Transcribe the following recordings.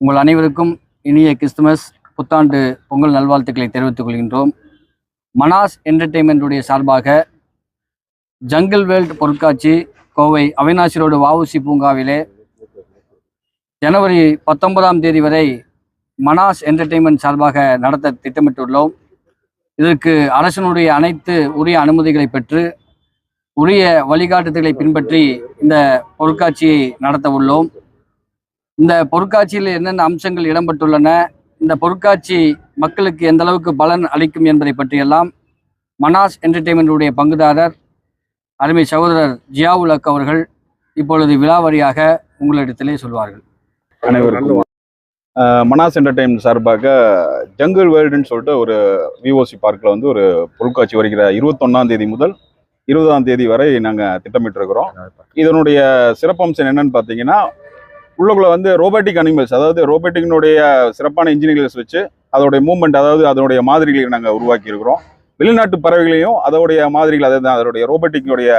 உங்கள் அனைவருக்கும் இனிய கிறிஸ்துமஸ் புத்தாண்டு பொங்கல் நல்வாழ்த்துக்களை தெரிவித்துக் கொள்கின்றோம். மனாஸ் என்டர்டெயின்மெண்ட்டுடைய சார்பாக ஜங்கிள் வேல்ட் பொருட்காட்சி கோவை அவினாசி ரோடு வஉசி பூங்காவிலே ஜனவரி பத்தொன்பதாம் தேதி வரை மனாஸ் என்டர்டெயின்மெண்ட் சார்பாக நடத்த திட்டமிட்டுள்ளோம். இதற்கு அரசனுடைய அனைத்து உரிய அனுமதிகளை பெற்று உரிய வழிகாட்டுதல்களை பின்பற்றி இந்த பொருட்காட்சியை நடத்த உள்ளோம் இந்த பொருட்காட்சியில் என்னென்ன அம்சங்கள் இடம்பெற்றுள்ளன? இந்த பொருட்காட்சி மக்களுக்கு எந்த அளவுக்கு பலன் அளிக்கும் என்பதை பற்றியெல்லாம் மனாஸ் என்டர்டெயின்மெண்ட்டுடைய பங்குதாரர் அருமை சகோதரர் ஜியாவுல் ஹக் அவர்கள் இப்பொழுது விழாவாரியாக உங்களிடத்திலே சொல்வார்கள். அனைவருக்கும் மனாஸ் என்டர்டைன்மெண்ட் சார்பாக ஜங்கிள் வேர்ல்டுன்னு சொல்லிட்டு ஒரு விஓசி பார்க்கில் வந்து ஒரு பொருட்காட்சி வருகிற இருபத்தொன்னாம் தேதி முதல் இருபதாம் தேதி வரை நாங்கள் திட்டமிட்டிருக்கிறோம். இதனுடைய சிறப்பம்சம் என்னன்னு பார்த்தீங்கன்னா உள்ளக்குள்ள வந்து ரோபோட்டிக் அனிமல்ஸ் அதாவது ரோபோட்டிக்னுடைய சிறப்பான இன்ஜினியர்ஸ் வச்சு அதோடைய மூவ்மெண்ட் அதாவது அதனுடைய மாதிரிகளை நாங்கள் உருவாக்கி இருக்கிறோம் வெளிநாட்டு பறவைகளையும் அதோடைய மாதிரிகள் அதாவது அதோடைய ரோபோட்டிக்னுடைய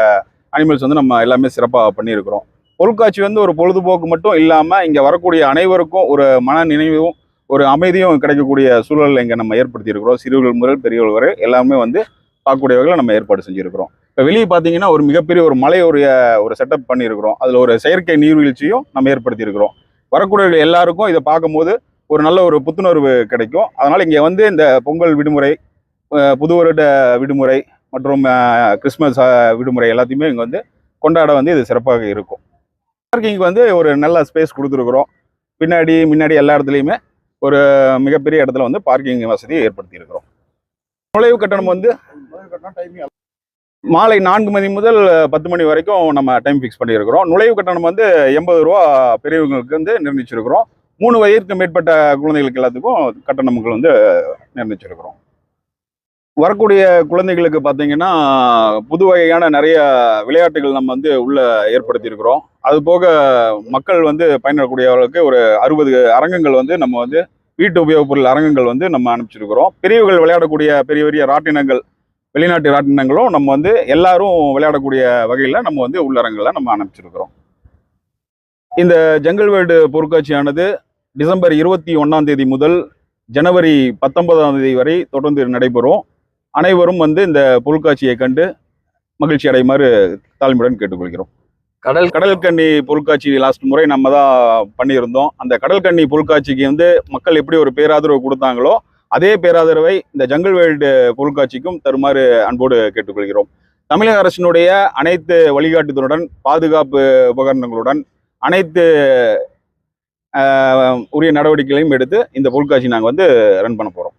அனிமல்ஸ் வந்து நம்ம எல்லாமே சிறப்பாக பண்ணியிருக்கிறோம். பொருட்காட்சி வந்து ஒரு பொழுதுபோக்கு மட்டும் இல்லாமல் இங்கே வரக்கூடிய அனைவருக்கும் ஒரு மன நினைவும் ஒரு அமைதியும் கிடைக்கக்கூடிய சூழல் இங்கே நம்ம ஏற்படுத்தியிருக்கிறோம். சிறுவர்கள் முதல் பெரியவர்கள் வரை எல்லாமே வந்து பார்க்கக்கூடிய வகையில் நம்ம ஏற்பாடு செஞ்சுருக்கிறோம். இப்போ வெளியே பார்த்தீங்கன்னா ஒரு மிகப்பெரிய ஒரு மலையுடைய ஒரு செட்டப் பண்ணியிருக்கிறோம். அதில் ஒரு செயற்கை நீர்வீழ்ச்சியும் நம்ம ஏற்படுத்தியிருக்கிறோம். வரக்கூடிய எல்லாருக்கும் இதை பார்க்கும்போது ஒரு நல்ல ஒரு புத்துணர்வு கிடைக்கும். அதனால் இங்கே வந்து இந்த பொங்கல் விடுமுறை புது வருட விடுமுறை மற்றும் கிறிஸ்மஸ் விடுமுறை எல்லாத்தையுமே இங்கே வந்து கொண்டாட வந்து இது சிறப்பாக இருக்கும். பார்க்கிங்க்கு வந்து ஒரு நல்ல ஸ்பேஸ் கொடுத்துருக்குறோம். பின்னாடி முன்னாடி எல்லா இடத்துலையுமே ஒரு மிகப்பெரிய இடத்துல வந்து பார்க்கிங் வசதியை ஏற்படுத்தியிருக்கிறோம். நுழைவு கட்டணம் வந்து மாலை நான்கு மணி முதல் பத்து மணி வரைக்கும் நம்ம டைம் ஃபிக்ஸ் பண்ணியிருக்கிறோம். நுழைவு கட்டணம் வந்து எண்பது ரூபா பெரியவங்களுக்கு வந்து நிர்ணயிச்சிருக்கிறோம். மூணு வயதுக்கு மேற்பட்ட குழந்தைகளுக்கு எல்லாத்துக்கும் கட்டணங்கள் வந்து நிர்ணயிச்சிருக்கிறோம். வரக்கூடிய குழந்தைகளுக்கு பார்த்தீங்கன்னா புது வகையான நிறைய விளையாட்டுகள் நம்ம வந்து உள்ள ஏற்படுத்தியிருக்கிறோம். அது போக மக்கள் வந்து பயன்படக்கூடியவர்களுக்கு ஒரு அறுபது அரங்கங்கள் வந்து நம்ம வந்து வீட்டு உபயோகப் பொருள் அரங்கங்கள் வந்து நம்ம அனுப்பிச்சிருக்கிறோம். பெரியவர்கள் விளையாடக்கூடிய பெரிய பெரிய ராட்டினங்கள் வெளிநாட்டு ராட்டினங்களும் நம்ம வந்து எல்லாரும் விளையாடக்கூடிய வகையில் நம்ம வந்து உள்ளரங்களை நம்ம அனுப்பிச்சிருக்கிறோம் இந்த ஜங்கிள் வேர்ல்டு பொருட்காட்சியானது டிசம்பர் இருபத்தி ஒன்றாம் தேதி முதல் ஜனவரி பத்தொன்பதாம் தேதி வரை தொடர்ந்து நடைபெறும். அனைவரும் வந்து இந்த பொருட்காட்சியை கண்டு மகிழ்ச்சி அடையுமாறு தாழ்மையுடன் கேட்டுக்கொள்கிறோம். கடல் கடல் கன்னி பொருட்காட்சி லாஸ்ட் முறை நம்ம தான் பண்ணியிருந்தோம். அந்த கடல் கன்னி பொருட்காட்சிக்கு வந்து மக்கள் எப்படி ஒரு பேராதரவு கொடுத்தாங்களோ அதே பேராதரவை இந்த ஜங்கல் வேல்டு பொருட்காட்சிக்கும் தருமாறு அன்போடு கேட்டுக்கொள்கிறோம். தமிழக அரசினுடைய அனைத்து வழிகாட்டுதலுடன் பாதுகாப்பு உபகரணங்களுடன் அனைத்து உரிய நடவடிக்கைகளையும் எடுத்து இந்த பொருட்காட்சி நாங்கள் வந்து ரன் பண்ண போகிறோம்